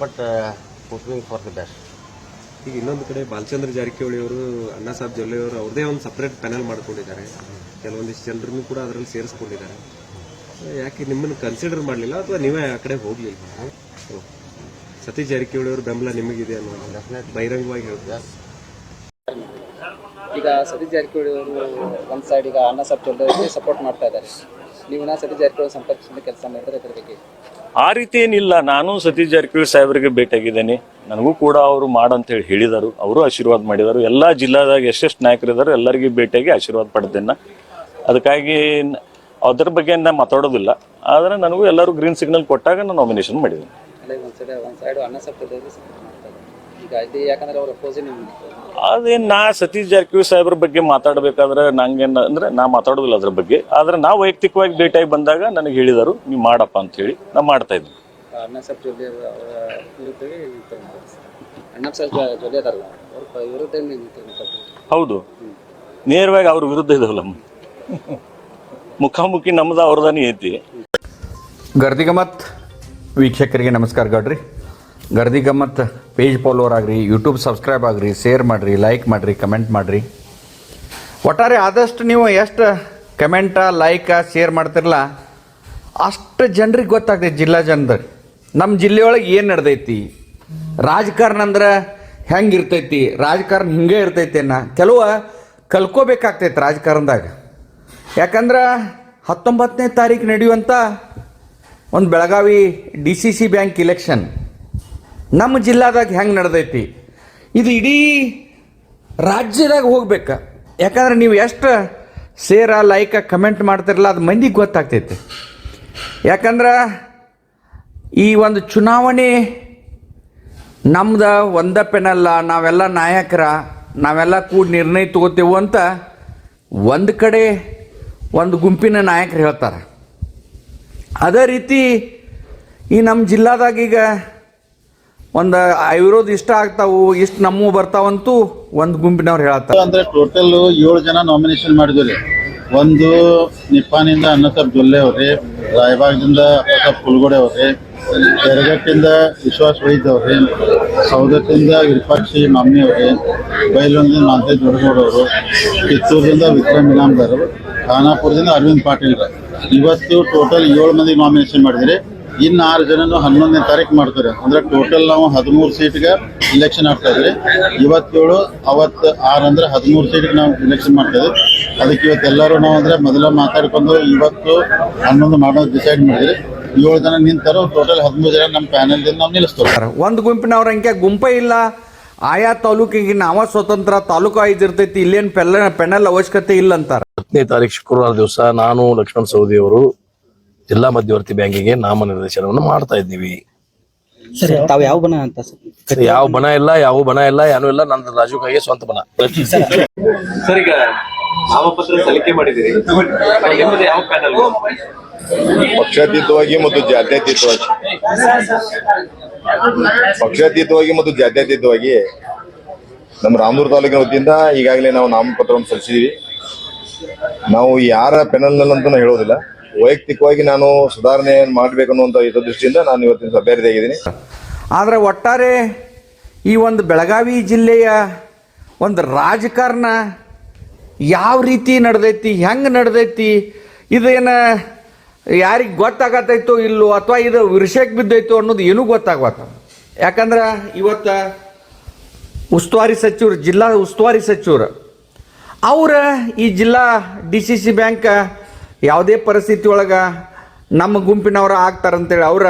but hoping for for the best. ಈಗ ಇನ್ನೊಂದು ಕಡೆ ಬಾಲಚಂದ್ರ ಜಾರಕಿಹೊಳಿ ಅವರು ಅಣ್ಣಾ ಸಾಹೇಬ್ ಜೊಲ್ಲೆ ಅವರು ಅವ್ರದೇ ಒಂದು ಸಪ್ರೇಟ್ ಪ್ಯಾನಲ್ ಮಾಡ್ಕೊಂಡಿದ್ದಾರೆ. ಕೆಲವೊಂದಿಷ್ಟು ಜನರನ್ನು ಕೂಡ ಅದರಲ್ಲಿ ಸೇರಿಸ್ಕೊಂಡಿದ್ದಾರೆ. ಯಾಕೆ ನಿಮ್ಮನ್ನು ಕನ್ಸಿಡರ್ ಮಾಡಲಿಲ್ಲ ಅಥವಾ ನೀವೇ ಆ ಕಡೆ ಹೋಗಲಿಲ್ಲ? ಓ. ಸತೀಶ್ ಜಾರಕಿಹೊಳಿ ಅವರು ಬೆಂಬಲ ನಿಮಗಿದೆ ಅನ್ನೋ ಬಹಿರಂಗವಾಗಿ ಹೇಳ್ತಾರೆ ಈಗ ಸತೀಶ್ ಜಾರಕಿಹೊಳಿ ಅವರು ಒಂದು ಸೈಡ್ ಈಗ ಅಣ್ಣಾ ಸಾಹೇಬ್ ಜೊಲ್ಲೆ ಸಪೋರ್ಟ್ ಮಾಡ್ತಾ ಇದ್ದಾರೆ. ನೀವು ನಾ ಸತೀಶ್ ಜಾರಕಿಹೊಳಿ ಸಂಪರ್ಕಿಸಿದ ಕೆಲಸ ಮಾಡಿದ್ರೆ ಅದ್ರ ಬಗ್ಗೆ ಆ ರೀತಿ ಏನಿಲ್ಲ, ನಾನು ಸತೀಶ್ ಜಾರಕಿಹೊಳಿ ಸಾಹೇಬರಿಗೆ ಭೇಟಿಯಾಗಿದ್ದೇನೆ. ನನಗೂ ಕೂಡ ಅವರು ಮಾಡಂತ ಹೇಳಿ ಹೇಳಿದರು. ಅವರು ಆಶೀರ್ವಾದ ಮಾಡಿದರು. ಎಲ್ಲ ಜಿಲ್ಲಾದಾಗ ಎಷ್ಟೆಷ್ಟು ನಾಯಕರಿದ್ದಾರೆ ಎಲ್ಲರಿಗೂ ಭೇಟಿಯಾಗಿ ಆಶೀರ್ವಾದ ಪಡೆದೇನೆ ಅದಕ್ಕಾಗಿ ಅದ್ರ ಬಗ್ಗೆ ನಾನು ಮಾತಾಡೋದಿಲ್ಲ. ಆದರೆ ನನಗೂ ಎಲ್ಲರೂ ಗ್ರೀನ್ ಸಿಗ್ನಲ್ ಕೊಟ್ಟಾಗ ನಾನು ನಾಮಿನೇಷನ್ ಮಾಡಿದ್ದೀನಿ. ಈಗ ಇದು ಯಾಕಂದ್ರೆ ಅವ್ರ ಅಪೋಸಿಟ್ ನಿಮ್ಗೆ ಅದೇನ್ ನಾ ಸತೀಶ್ ಜಾರಕಿಹೊಳಿ ಸಾಹೇಬ್ರ ಬಗ್ಗೆ ಮಾತಾಡಬೇಕಾದ್ರೆ ನಂಗೇನು ಅಂದ್ರೆ ನಾ ಮಾತಾಡೋದಿಲ್ಲ ಅದ್ರ ಬಗ್ಗೆ. ಆದ್ರೆ ನಾ ವೈಯಕ್ತಿಕವಾಗಿ ಭೇಟಿಯಾಗಿ ಬಂದಾಗ ನನಗೆ ಹೇಳಿದರು ನೀವು ಮಾಡಪ್ಪ ಅಂತ ಹೇಳಿ ನಾ ಮಾಡ್ತಾ ಇದ್ದೀನಿ ಅಣ್ಣ ಸಾಬ್ ಜೊಲ್ಲೆ ಅವರ ವಿರುದ್ಧವೇ ನಿಂತು ಅಣ್ಣ ಸಾಬ್ ಜೊಲ್ಲೆ ಅದಾರಲ್ಲ ಅವ್ರ ಪ- ವಿರುದ್ಧ ನಿಂತು ಹೌದು. ನೇರವಾಗಿ ಅವ್ರ ವಿರುದ್ಧ ಇದಾವಲ್ಲ ಮುಖಾಮುಖಿ ನಮ್ದು ಅವ್ರದಾನೇ ಐತಿ. ಗರ್ದಿಗಮತ್ ವೀಕ್ಷಕರಿಗೆ ನಮಸ್ಕಾರ ಗಡ್ರಿ. ಗರ್ದಿ ಗಮ್ಮತ್ ಪೇಜ್ ಫಾಲೋವರ್ ಆಗ್ರಿ ಯೂಟ್ಯೂಬ್ ಸಬ್ಸ್ಕ್ರೈಬ್ ಆಗ್ರಿ ಶೇರ್ ಮಾಡಿರಿ ಲೈಕ್ ಮಾಡಿರಿ ಕಮೆಂಟ್ ಮಾಡಿರಿ. ಒಟ್ಟಾರೆ ಆದಷ್ಟು ನೀವು ಎಷ್ಟು ಕಮೆಂಟ ಲೈಕ ಶೇರ್ ಮಾಡ್ತಿರಲ್ಲ ಅಷ್ಟು ಜನರಿಗೆ ಗೊತ್ತಾಗ್ತೈತಿ ಜಿಲ್ಲಾ ಜನರಿಗೆ ನಮ್ಮ ಜಿಲ್ಲೆಯೊಳಗೆ ಏನು ನಡೆದೈತಿ? ರಾಜಕಾರಣ ಅಂದ್ರೆ ಹೆಂಗೆ ಇರ್ತೈತಿ? ರಾಜಕಾರಣ ಹಿಂಗೆ ಇರ್ತೈತಿ ಅನ್ನ ಕೆಲವು ಕಲ್ಕೋಬೇಕಾಗ್ತೈತಿ ರಾಜಕಾರಣದಾಗ. ಯಾಕಂದ್ರೆ ಹತ್ತೊಂಬತ್ತನೇ ತಾರೀಕು ನಡೆಯುವಂಥ ಒಂದು Belagavi D C C bank election ನಮ್ಮ ಜಿಲ್ಲಾದಾಗ ಹೆಂಗೆ ನಡೆದೈತಿ? ಇದು ಇಡೀ ರಾಜ್ಯದಾಗ ಹೋಗ್ಬೇಕು. ಯಾಕಂದ್ರೆ ನೀವು ಎಷ್ಟು ಸೇರ ಲೈಕ, ಕಮೆಂಟ್ ಮಾಡ್ತಿರಲ್ಲ, ಅದು ಮಂದಿಗೆ ಗೊತ್ತಾಗ್ತೈತಿ. ಯಾಕಂದ್ರೆ ಈ ಒಂದು ಚುನಾವಣೆ ನಮ್ದು ಒಂದ ಪೆನಲ್ಲ ನಾವೆಲ್ಲ ನಾಯಕರ, ನಾವೆಲ್ಲ ಕೂಡಿ ನಿರ್ಣಯ ತಗೋತೇವು ಅಂತ ಒಂದು ಕಡೆ ಒಂದು ಗುಂಪಿನ ನಾಯಕರು ಹೇಳ್ತಾರೆ. ಅದೇ ರೀತಿ ಈ ನಮ್ಮ ಜಿಲ್ಲಾದಾಗ ಈಗ ಒಂದು ಐವರೋದು ಇಷ್ಟ ಆಗ್ತಾವು, ಇಷ್ಟು ನಮ್ಮ ಬರ್ತಾವಂತೂ ಒಂದು ಗುಂಪಿನವ್ರು ಹೇಳ್ತಾರೆ ಅಂದ್ರೆ ಟೋಟಲ್ ಏಳು ಜನ ನಾಮಿನೇಷನ್ ಮಾಡಿದ್ವಿ ಒಂದು ನಿಪ್ಪಾನಿಂದ ಅನ್ನಸಾಬ್ ಜೊಲ್ಲೆ ಅವ್ರಿ ರಾಯಬಾಗದಿಂದ ಅಪ್ಪಸಾಬ್ ಕುಲ್ಗೋಡೆ ಅವ್ರಿ ತೆರಗಟ್ಟಿಂದ ವಿಶ್ವಾಸ್ ವೈದ್ ಅವ್ರಿ ಸೌದತ್ತಿಂದ ವಿರೂಪಾಕ್ಷಿ ಮಮ್ಮಿ ಅವ್ರಿ ಬೈಲೂರಿಂದ ಮಾಂತೇಜ್ ದೊಡ್ಡಗೌಡವರು ಕಿತ್ತೂರಿಂದ ವಿಕ್ರಮ್ ಇನಾಮ್ದಾರ್ ಖಾನಾಪುರದಿಂದ ಅರವಿಂದ್ ಪಾಟೀಲ್ ಇವತ್ತು ಟೋಟಲ್ ಏಳು ಮಂದಿ ನಾಮಿನೇಷನ್ ಮಾಡಿದ್ರಿ ಇನ್ನು ಆರು ಜನನು ಹನ್ನೊಂದನೇ ತಾರೀಕು ಮಾಡ್ತಾರೆ. ಅಂದ್ರೆ ಟೋಟಲ್ ನಾವು ಹದಿಮೂರು ಸೀಟ್ಗೆ ಇಲೆಕ್ಷನ್ ಆಗ್ತಾ ಇದ್ರಿ ಇವತ್ತೇಳು ಅವತ್ತು ಆರು ಅಂದ್ರೆ ಹದಿಮೂರು ಸೀಟ್ಗೆ ನಾವು ಇಲೆಕ್ಷನ್ ಮಾಡ್ತಾ ಇದ್ವಿ ಅದಕ್ಕೆ ಇವತ್ತು ಎಲ್ಲರೂ ನಾವು ಅಂದ್ರೆ ಮೊದಲ ಮಾತಾಡ್ಕೊಂಡು ಇವತ್ತು ಹನ್ನೊಂದು ಮಾಡೋದು ಡಿಸೈಡ್ ಮಾಡಿದ್ರಿ ಏಳು ಜನ ನಿಂತಾರೋ ಟೋಟಲ್ ಹದಿಮೂರು ಜನ ನಮ್ಮ ಪ್ಯಾನಲ್ದಿಂದ ನಾವು ನಿಲ್ಲಿಸ್ತೇವೆ ಒಂದು ಗುಂಪಿನವ್ರ ಅಂಕೆ ಗುಂಪೇ ಇಲ್ಲ. ಆಯಾ ತಾಲೂಕಿಗೆ ನಾವ ಸ್ವತಂತ್ರ ತಾಲೂಕು ಆಯ್ದು ಇರ್ತೈತಿ ಇಲ್ಲೇನು ಪೆಲ್ಲ ಪೆನಲ್ ಅವಶ್ಯಕತೆ ಇಲ್ಲ ಅಂತಾರೆ. ಹತ್ತನೇ ತಾರೀಕು ಶುಕ್ರವಾರ ದಿವಸ ನಾನು ಲಕ್ಷ್ಮಣ್ ಸವದಿ ಅವರು ಜಿಲ್ಲಾ ಮಧ್ಯವರ್ತಿ ಬ್ಯಾಂಕಿಗೆ ನಾಮನಿರ್ದೇಶನವನ್ನು ಮಾಡ್ತಾ ಇದ್ದೀವಿ. ಸರ್ ತಾವು ಯಾವ ಬನ ಅಂತ ಸರ್? ಯಾವ ಬಣ ಇಲ್ಲ ಯಾವ ಬಣ ಇಲ್ಲ ಏನೂ ಇಲ್ಲ ನಂದು ರಾಜು ಕೈಗೆ ಸ್ವಂತ ಬಣ. ಸರ್ ಈಗ ನಾಮಪತ್ರ ಸಲ್ಲಿಕೆ ಮಾಡಿದಿರಿ ನಿಮ್ಮದು ಯಾವ ಪ್ಯಾನಲ್ ಪಕ್ಷಾತೀತವಾಗಿ ಮತ್ತು ಜಾತ್ಯತೀತವಾಗಿ. ಪಕ್ಷಾತೀತವಾಗಿ ಮತ್ತು ಜಾತ್ಯತೀತವಾಗಿ ನಮ್ಮ ರಾಮನೂರು ತಾಲೂಕಿನ ವತಿಯಿಂದ ಈಗಾಗಲೇ ನಾವು ನಾಮಪತ್ರವನ್ನು ಸಲ್ಲಿಸಿದೀವಿ ನಾವು ಯಾರ ಪೆನಲ್ನಲ್ಲಂತೂ ಅಂತ ಹೇಳೋದಿಲ್ಲ. ವೈಯಕ್ತಿಕವಾಗಿ ನಾನು ಸುಧಾರಣೆ ಮಾಡಬೇಕು ಅನ್ನುವಂಥ ಇದು ದೃಷ್ಟಿಯಿಂದ ನಾನು ಇವತ್ತಿನ ಅಭ್ಯರ್ಥಿಯಾಗಿದ್ದೀನಿ ಆದರೆ ಒಟ್ಟಾರೆ ಈ ಒಂದು ಬೆಳಗಾವಿ ಜಿಲ್ಲೆಯ ಒಂದು ರಾಜಕಾರಣ ಯಾವ ರೀತಿ ನಡೆದೈತಿ ಹೆಂಗೆ ನಡೆದೈತಿ ಇದೇನ ಯಾರಿಗೆ ಗೊತ್ತಾಗತ್ತೈತೋ ಇಲ್ಲೋ ಅಥವಾ ಇದು ವಿಷಯಕ್ಕೆ ಬಿದ್ದೈತೋ ಅನ್ನೋದು ಏನೂ ಗೊತ್ತಾಗಬೇಕು ಯಾಕಂದ್ರೆ ಇವತ್ತು ಉಸ್ತುವಾರಿ ಸಚಿವರು ಜಿಲ್ಲಾ ಉಸ್ತುವಾರಿ ಸಚಿವರು ಅವರ ಈ ಜಿಲ್ಲಾ ಡಿ ಸಿ ಸಿ ಬ್ಯಾಂಕ್ ಯಾವುದೇ ಪರಿಸ್ಥಿತಿ ಒಳಗೆ ನಮ್ಮ ಗುಂಪಿನವರ ಆಗ್ತಾರಂತೇಳಿ ಅವರ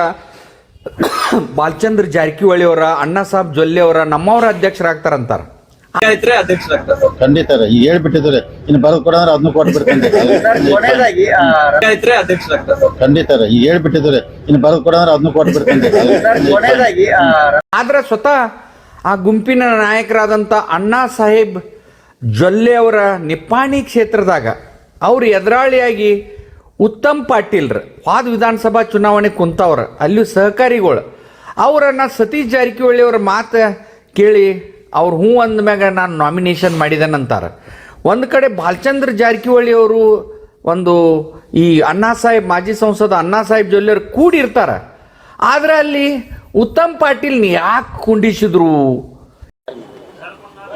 ಬಾಲಚಂದ್ರ ಜಾರಕಿಹೊಳಿ ಅವರ ಅಣ್ಣಾ ಸಾಹೇಬ್ ಜೊಲ್ಲೆ ಅವರ ನಮ್ಮವರ ಅಧ್ಯಕ್ಷರಾಗ್ತಾರಂತಾರ. ಖಂಡಿತ ರೀ. ಈಗ ಹೇಳ್ಬಿಟ್ಟಿದ್ರೆ ಇನ್ನು ಕೂಡ ಕೊಡಂದ್ರೆ ಅದನ್ನು ಕೊಟ್ಬಿಡ್ತೇನೆ ಖಂಡಿತ ರೀ. ಈಗ ಹೇಳ್ಬಿಟ್ಟಿದ್ರೆ ಇನ್ನು ಕೂಡ ಕೊಡಂದ್ರೆ ಅದನ್ನು ಕೊಟ್ಬಿಡ್ತೇನೆ ಆದ್ರೆ ಸ್ವತಃ ಆ ಗುಂಪಿನ ನಾಯಕರಾದಂತ ಅಣ್ಣಾ ಸಾಹೇಬ್ ಜೊಲ್ಲೆ ಅವರ ನಿಪ್ಪಾಣಿ ಕ್ಷೇತ್ರದಾಗ ಅವ್ರು ಎದುರಾಳಿಯಾಗಿ ಉತ್ತಮ್ ಪಾಟೀಲ್ರ, ವಾದ ವಿಧಾನಸಭಾ ಚುನಾವಣೆ ಕುಂತವ್ರ, ಅಲ್ಲಿ ಸಹಕಾರಿಗಳು. ಅವರನ್ನು ಸತೀಶ್ ಜಾರಕಿಹೊಳಿ ಅವ್ರ ಮಾತು ಕೇಳಿ ಅವ್ರು ಹ್ಞೂ ಅಂದ್ಮ್ಯಾಗ ನಾನು ನಾಮಿನೇಷನ್ ಮಾಡಿದೆನಂತಾರೆ. ಒಂದು ಕಡೆ ಬಾಲಚಂದ್ರ ಜಾರಕಿಹೊಳಿ ಅವರು ಒಂದು ಈ ಅಣ್ಣಾ ಸಾಹೇಬ್, ಮಾಜಿ ಸಂಸದ ಅಣ್ಣಾ ಸಾಹೇಬ್ ಜೊಲ್ಲೆಯವರು ಕೂಡಿರ್ತಾರೆ. ಆದ್ರೆ ಅಲ್ಲಿ ಉತ್ತಮ್ ಪಾಟೀಲ್ ಯಾಕೆ ಕುಂಡಿಸಿದ್ರು?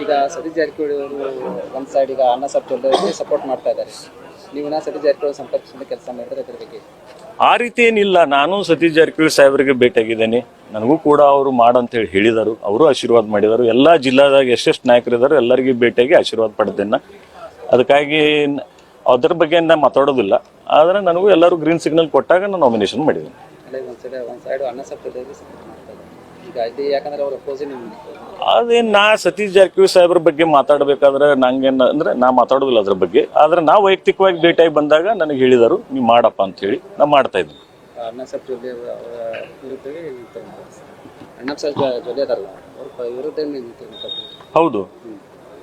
ಈಗ ಸತೀಶ್ ಜಾರಕಿಹೊಳಿ ಅವರು ಒಂದು ಸೈಡ್ ಈಗ ಅಣ್ಣ ಸಾಬ್ ಅವರಿಗೆ ಸಪೋರ್ಟ್ ಮಾಡ್ತಾ ಇದ್ದಾರೆ ನೀವು ನಾ ಸತೀಶ್ ಜಾರಕಿಹೊಳಿ ಸಂಪರ್ಕಿಸಿದ ಕೆಲಸ ಮಾಡಿದ್ರೆ ಅದ್ರ ಬಗ್ಗೆ ಆ ರೀತಿ ಏನಿಲ್ಲ ನಾನು ಸತೀಶ್ ಜಾರಕಿಹೊಳಿ ಸಾಹೇಬರಿಗೆ ಭೇಟಿಯಾಗಿದ್ದೇನೆ. ನನಗೂ ಕೂಡ ಅವರು ಮಾಡಂತ ಹೇಳಿ ಹೇಳಿದರು. ಅವರು ಆಶೀರ್ವಾದ ಮಾಡಿದರು. ಎಲ್ಲ ಜಿಲ್ಲಾದಾಗ ಎಷ್ಟೆಷ್ಟು ನಾಯಕರಿದ್ದಾರೆ ಎಲ್ಲರಿಗೂ ಭೇಟಿಯಾಗಿ ಆಶೀರ್ವಾದ ಪಡೆದೇನೆ ಅದಕ್ಕಾಗಿ ಅದ್ರ ಬಗ್ಗೆ ನಾನು ಮಾತಾಡೋದಿಲ್ಲ. ಆದ್ರೆ ನನಗೂ ಎಲ್ಲರೂ ಗ್ರೀನ್ ಸಿಗ್ನಲ್ ಕೊಟ್ಟಾಗ ನಾನು ನಾಮಿನೇಷನ್ ಮಾಡಿದ್ದೀನಿ. ಅಣ್ಣ ಸಾಬ್ ಜೊಲ್ಲೆ ಅವರಿಗೆ ಸಪೋರ್ಟ್ ಮಾಡ್ತಾ ಇದ್ದಾರೆ ಈಗ ಇದು ಯಾಕಂದ್ರೆ ಅವ್ರ ಅಪೋಸಿಟ್ ನಿಮ್ಗೆ ಅದೇನ್ ನಾ ಸತೀಶ್ ಜಾರಕಿಹೊಳಿ ಸಾಹೇಬ್ರ ಬಗ್ಗೆ ಮಾತಾಡಬೇಕಾದ್ರೆ ನಂಗೇನು ಅಂದ್ರೆ ನಾ ಮಾತಾಡೋದಿಲ್ಲ ಅದ್ರ ಬಗ್ಗೆ. ಆದ್ರೆ ನಾ ವೈಯಕ್ತಿಕವಾಗಿ ಭೇಟಿಯಾಗಿ ಬಂದಾಗ ನನಗೆ ಹೇಳಿದರು ನೀವು ಮಾಡಪ್ಪ ಅಂತ ಹೇಳಿ ನಾ ಮಾಡ್ತಾ ಇದ್ದೀನಿ ಅಣ್ಣ ಸಾಬ್ ಜೊಲ್ಲೆ ಅವರ ಅವರ ವಿರುದ್ಧವೇ ನಿಂತಿರ್ತಾರೆ. ಅಣ್ಣ ಸಾಬ್ ಜೊ- ಜೊಲ್ಲೆ ಅದಾರಲ್ಲ ಅವ್ರ ಪ- ವಿರುದ್ಧ ಹೌದು.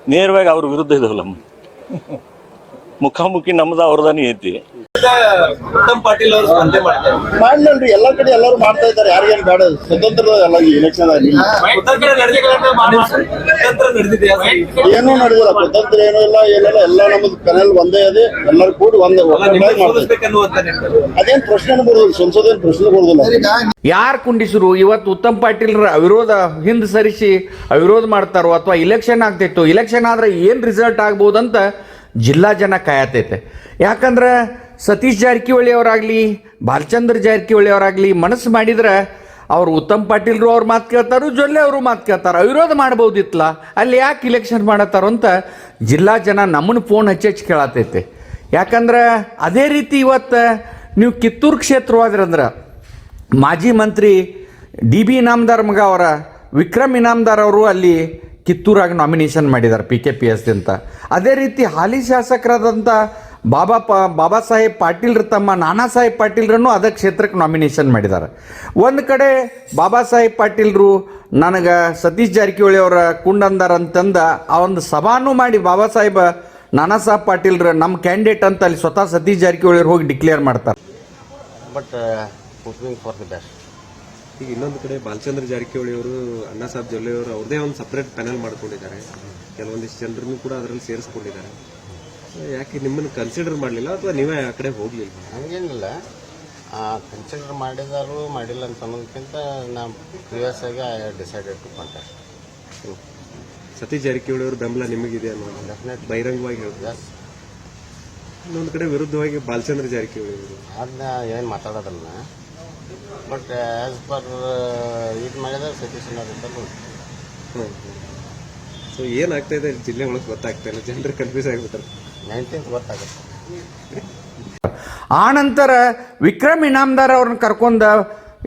ನೇರವಾಗಿ ಅವ್ರ ವಿರುದ್ಧ ಇದಾವಲ್ಲ ಮುಖಾಮುಖಿ ನಮ್ದು ಅವ್ರದಾನೇ ಐತಿ. ಮಾಡ್ಲಲ್ರಿ ಎಲ್ಲಾ ಕಡೆ ಎಲ್ಲರೂ ಮಾಡ್ತಾ ಇದ್ದಾರೆ. ಯಾರಿಗೇನ್ ಬೇಡ ಸ್ವತಂತ್ರ ಎಲ್ಲ ಎಲೆಕ್ಷನ್ ಏನೂ ನಡೆದಿಲ್ಲ. ಸ್ವತಂತ್ರ ಏನೂ ಇಲ್ಲ ಏನಿಲ್ಲ. ಎಲ್ಲ ನಮ್ಮದು ಕನಲ್ ಒಂದೇ ಇದೆ. ಎಲ್ಲರೂ ಕೂಡಿ ಒಂದೇ. ಅದೇನ್ ಪ್ರಶ್ನೆ ಬರೋದಿಲ್ಲ. ಸಂಸದೇನ್ ಪ್ರಶ್ನೆ ಬರೋದಿಲ್ಲ. ಯಾರು ಕುಂಡಿಸರು? ಇವತ್ತು ಉತ್ತಮ್ ಪಾಟೀಲ್ರ ಅವಿರೋಧ ಹಿಂದೆ ಸರಿಸಿ ಅವಿರೋಧ ಮಾಡ್ತಾರೋ ಅಥವಾ ಇಲೆಕ್ಷನ್ ಆಗ್ತಿತ್ತು? ಇಲೆಕ್ಷನ್ ಆದ್ರೆ ಏನ್ ರಿಸಲ್ಟ್ ಆಗ್ಬೋದಂತ ಜಿಲ್ಲಾ ಜನ ಕಾಯತೈತೆ. ಯಾಕಂದ್ರೆ ಸತೀಶ್ ಜಾರಕಿಹೊಳಿ ಅವರಾಗ್ಲಿ, ಬಾಲಚಂದ್ರ ಜಾರಕಿಹೊಳಿ ಅವರಾಗ್ಲಿ ಮನಸ್ಸು ಮಾಡಿದ್ರೆ ಅವ್ರು ಉತ್ತಮ್ ಪಾಟೀಲ್ರು ಅವ್ರ ಮಾತು ಕೇಳ್ತಾರು, ಜೊಲ್ಲೆ ಅವರು ಮಾತು ಕೇಳ್ತಾರೆ. ಅವಿರೋಧ ಮಾಡ್ಬೋದಿತ್ತಲ್ಲ ಅಲ್ಲಿ ಯಾಕೆ ಇಲೆಕ್ಷನ್ ಮಾಡತ್ತಾರೋ ಅಂತ ಜಿಲ್ಲಾ ಜನ ನಮ್ಮನ್ನು ಫೋನ್ ಹಚ್ಚಿ ಹಚ್ಚಿ ಕೇಳತೈತೆ. ಯಾಕಂದ್ರೆ ಅದೇ ರೀತಿ ಇವತ್ತು ನೀವು ಕಿತ್ತೂರು ಕ್ಷೇತ್ರವಾದ್ರಂದ್ರೆ ಮಾಜಿ ಮಂತ್ರಿ ಡಿ ಬಿ ಇನಾಮ್ದಾರ್ ಮಗ ಅವರ, ವಿಕ್ರಮ್ ಇನಾಮ್ದಾರ್ ಅವರು ಅಲ್ಲಿ ಕಿತ್ತೂರಾಗ ನಾಮಿನೇಷನ್ ಮಾಡಿದ್ದಾರೆ ಪಿ ಕೆ ಪಿ ಎಸ್ ಅಂತ. ಅದೇ ರೀತಿ ಹಾಲಿ ಶಾಸಕರಾದಂಥ ಬಾಬಾ ಪ, ಬಾಬಾ ಸಾಹೇಬ್ ಪಾಟೀಲ್ರ ತಮ್ಮ ನಾನಾ ಸಾಹೇಬ್ ಪಾಟೀಲ್ರನ್ನು ಅದೇ ಕ್ಷೇತ್ರಕ್ಕೆ ನಾಮಿನೇಷನ್ ಮಾಡಿದ್ದಾರೆ ಒಂದು ಕಡೆ ಬಾಬಾ ಸಾಹೇಬ್ ಪಾಟೀಲ್ರು ನನಗೆ ಸತೀಶ್ ಜಾರಕಿಹೊಳಿ ಅವರ ಕುಂಡಂದಾರ ಅಂತಂದ, ಆ ಒಂದು ಸಭಾನೂ ಮಾಡಿ ಬಾಬಾ ಸಾಹೇಬ್, ನಾನಾ ಸಾಹೇಬ್ ಪಾಟೀಲ್ರ ನಮ್ಮ ಕ್ಯಾಂಡಿಡೇಟ್ ಅಂತ ಅಲ್ಲಿ ಸ್ವತಃ ಸತೀಶ್ ಜಾರಕಿಹೊಳಿ ಹೋಗಿ ಡಿಕ್ಲೇರ್ ಮಾಡ್ತಾರೆ. ಬಟ್ ಫಾರ್ ದಿ ಬೆಸ್ಟ್ ಈಗ ಇನ್ನೊಂದು ಕಡೆ ಬಾಲಚಂದ್ರ ಜಾರಕಿಹೊಳಿ ಅವರು ಅಣ್ಣಾ ಸಾಹೇಬ್ ಜೊಲ್ಲೆ ಅವರು ಅವ್ರದೇ ಒಂದು ಸಪ್ರೇಟ್ ಪ್ಯಾನಲ್ ಮಾಡ್ಕೊಂಡಿದ್ದಾರೆ. ಕೆಲವೊಂದಿಷ್ಟು ಜನರನ್ನು ಕೂಡ ಅದರಲ್ಲಿ ಸೇರಿಸ್ಕೊಂಡಿದ್ದಾರೆ. ಯಾಕೆ ನಿಮ್ಮನ್ನು ಕನ್ಸಿಡರ್ ಮಾಡಲಿಲ್ಲ ಅಥವಾ ನೀವೇ ಆ ಕಡೆ ಹೋಗಲಿಲ್ಲ? ಹಂಗೇನಿಲ್ಲ. ಕನ್ಸಿಡರ್ ಮಾಡಿದಾರು ಮಾಡಿಲ್ಲ ಅಂತ ಅನ್ನೋದಕ್ಕಿಂತ ನಾವು ಪ್ರಿವಿಯಸ್ ಆಗಿ I decided to contact Satish Jarkiholi ಅವ್ರ ಬೆಂಬಲ ನಿಮಗಿದೆ ಅನ್ನೋದು ಡೆಫಿನೆಟ್ ಬಹಿರಂಗವಾಗಿ ಎಸ್ ಇನ್ನೊಂದು ಕಡೆ ವಿರುದ್ಧವಾಗಿ ಬಾಲಚಂದ್ರ ಜಾರಕಿಹೊಳಿ ಅವರು. ಅದನ್ನ ಏನು ಮಾತಾಡೋದಲ್ಲ ಬಟ್ ಆ್ಯಸ್ ಪರ್ ಇದು ಮಾಡಿದ್ರೆ ಸತೀಶ್ ಅಂತ ಸೊ ಏನಾಗ್ತಾ ಇದೆ ಜಿಲ್ಲೆ ಒಳಗೆ ಗೊತ್ತಾಗ್ತಾ ಇಲ್ಲ. ಜನರು ಕನ್ಫ್ಯೂಸ್ ಆಗಿಬಿಟ್ರೆ. ನೈನ್ಟೀನ್ತ್ ಗೊತ್ತಾಗುತ್ತೆ. ಆ ನಂತರ ವಿಕ್ರಮ್ ಇನಾಮ್ದಾರ್ ಅವ್ರನ್ನ ಕರ್ಕೊಂಡ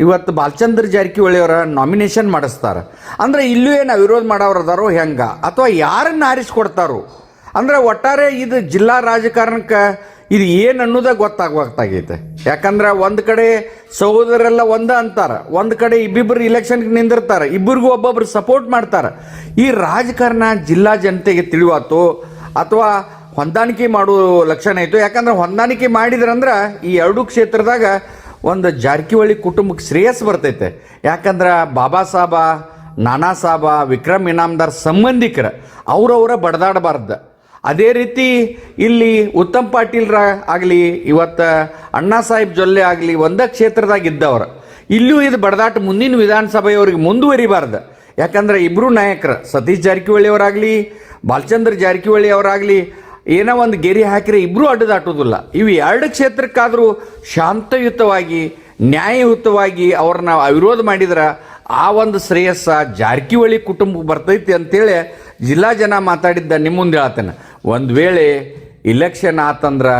ಇವತ್ತು ಬಾಲಚಂದ್ರ ಜಾರಕಿಹೊಳಿ ಅವರ ನಾಮಿನೇಷನ್ ಮಾಡಿಸ್ತಾರೆ. ಅಂದ್ರೆ ಇಲ್ಲೂ ಏನು ಅವಿರೋಧ ಮಾಡೋರು ಅದಾರೋ ಹೆಂಗ? ಅಥವಾ ಯಾರನ್ನ ಆರಿಸ್ಕೊಡ್ತಾರೋ? ಅಂದ್ರೆ ಒಟ್ಟಾರೆ ಇದು ಜಿಲ್ಲಾ ರಾಜಕಾರಣಕ್ಕೆ ಇದು ಏನು ಅನ್ನೋದೇ ಗೊತ್ತಾಗಬೇಕಾಗೈತೆ ಯಾಕಂದ್ರೆ ಒಂದು ಕಡೆ ಸಹೋದರೆಲ್ಲ ಒಂದ ಅಂತಾರ, ಒಂದು ಕಡೆ ಇಬ್ಬಿಬ್ಬರು ಇಲೆಕ್ಷನ್ಗೆ ನಿಂದಿರ್ತಾರೆ ಇಬ್ಬರಿಗೂ ಒಬ್ಬೊಬ್ರು ಸಪೋರ್ಟ್ ಮಾಡ್ತಾರೆ. ಈ ರಾಜಕಾರಣ ಜಿಲ್ಲಾ ಜನತೆಗೆ ತಿಳಿವಾತು ಅಥವಾ ಹೊಂದಾಣಿಕೆ ಮಾಡುವ ಲಕ್ಷಣ ಆಯಿತು ಯಾಕಂದ್ರೆ ಹೊಂದಾಣಿಕೆ ಮಾಡಿದ್ರಂದ್ರೆ ಈ ಎರಡು ಕ್ಷೇತ್ರದಾಗ ಒಂದು ಜಾರಕಿಹೊಳಿ ಕುಟುಂಬಕ್ಕೆ ಶ್ರೇಯಸ್ ಬರ್ತೈತೆ. ಯಾಕಂದ್ರೆ ಬಾಬಾ ಸಾಬ, ನಾನಾ ಸಾಹೇಬ ವಿಕ್ರಮ್ ಇನಾಮ್ದಾರ್ ಸಂಬಂಧಿಕರ, ಅವರವರ ಬಡದಾಡಬಾರ್ದು. ಅದೇ ರೀತಿ ಇಲ್ಲಿ ಉತ್ತಮ್ ಪಾಟೀಲ್ರ ಆಗಲಿ, ಇವತ್ತು ಅಣ್ಣಾ ಸಾಹೇಬ್ ಜೊಲ್ಲೆ ಆಗಲಿ ಒಂದೇ ಕ್ಷೇತ್ರದಾಗ ಇದ್ದವ್ರು. ಇಲ್ಲೂ ಇದು ಬಡದಾಟ ಮುಂದಿನ ವಿಧಾನಸಭೆಯವ್ರಿಗೆ ಮುಂದುವರಿಬಾರ್ದು. ಯಾಕಂದ್ರೆ ಇಬ್ಬರು ನಾಯಕರು, ಸತೀಶ್ ಜಾರಕಿಹೊಳಿ ಅವರಾಗಲಿ, ಬಾಲಚಂದ್ರ ಜಾರಕಿಹೊಳಿ ಅವರಾಗಲಿ, ಏನೋ ಒಂದು ಗೆರೆ ಹಾಕಿದ್ರೆ ಇಬ್ಬರೂ ಅಡ್ಡದಾಟೋದಿಲ್ಲ. ಇವು ಎರಡು ಕ್ಷೇತ್ರಕ್ಕಾದರೂ ಶಾಂತಯುತವಾಗಿ, ನ್ಯಾಯಯುತವಾಗಿ ಅವ್ರನ್ನ ಅವಿರೋಧ ಮಾಡಿದ್ರೆ ಆ ಒಂದು ಶ್ರೇಯಸ್ಸ ಜಾರಕಿಹೊಳಿ ಕುಟುಂಬಕ್ಕೆ ಬರ್ತೈತಿ ಅಂತೇಳಿ ಜಿಲ್ಲಾ ಜನ ಮಾತಾಡಿದ್ದ ನಿಮ್ಮ ಮುಂದೆ ಹೇಳ್ತೇನೆ ಒಂದು ವೇಳೆ ಇಲೆಕ್ಷನ್ ಆತಂದ್ರೆ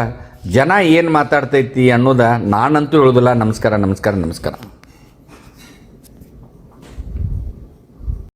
ಜನ ಏನು ಮಾತಾಡ್ತೈತಿ ಅನ್ನೋದ ನಾನಂತೂ ಹೇಳೋದಿಲ್ಲ. ನಮಸ್ಕಾರ ನಮಸ್ಕಾರ ನಮಸ್ಕಾರ.